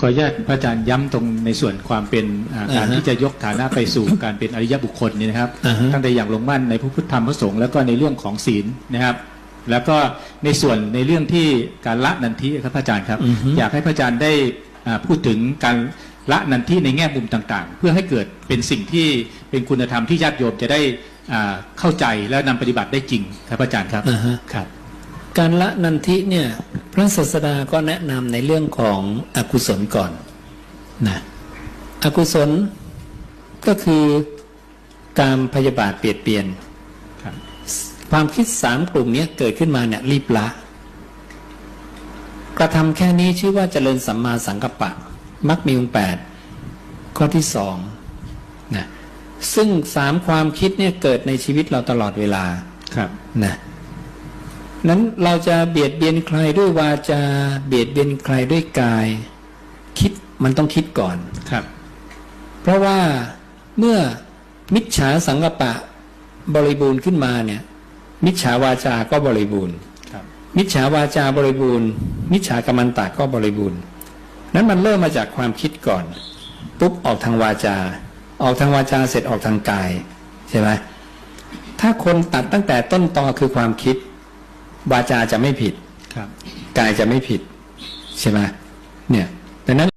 ขออนุญาตพระอาจารย์ย้ำตรงในส่วนความเป็นอ่าอ่าฮะการที่จะยกฐานะไปสู่การเป็นอริยบุคคลนี่นะครับอ่าฮะตั้งแต่อย่างลงมั่นในพระพุทธธรรมพระสงฆ์แล้วก็ในเรื่องของศีลนะครับ แล้วก็ในส่วนในเรื่องที่การละนันทิครับพระอาจารย์ครับอือฮึอยากให้พระอาจารย์ได้อ่าพูดถึงการละนันทิในแง่มุมต่างๆ เพื่อให้เกิดเป็นสิ่งที่เป็นคุณธรรมที่ญาติโยมจะได้อ่าเข้าใจและนำปฏิบัติได้จริงครับพระอาจารย์ครับอ่าฮะครับ การละนันทิเนี่ยพ ระศาสดาก็แนะนำในเรื่องของอกุศลก่อนนะอกุศลก็คือการพยาบาทเปลียดเปลี่ยนครับความคิดสามกลุ่มเนี้ยเกิดขึ้นมาเนี่ยรีบละ กระทำแค่นี้ชื่อว่าเจริญสัมมาสังกัปปะมักมีองค์แปดข้อที่สองนะซึ่งสามความคิดเนี่ยเกิดในชีวิตเราตลอดเวลาครับนะ นั้นเราจะเบียดเบียนใครด้วยวาจาเบียดเบียนใครด้วยกาย คิดมันต้องคิดก่อนครับ เพราะว่าเมื่อมิจฉาสังกปะบริบูรณ์ขึ้นมาเนี่ย มิจฉาวาจาก็บริบูรณ์ครับมิจฉาวาจาบริบูรณ์ มิจฉากรรมันตะก็บริบูรณ์ นั้นมันเริ่มมาจากความคิดก่อน ปุ๊บออกทางวาจา ออกทางวาจาเสร็จออกทางกาย ใช่ไหมถ้าคนตัดตั้งแต่ต้นตอคือความคิด วาจาจะไม่ผิดครับกายจะไม่ผิดใช่ไหมเนี่ยดังนั้น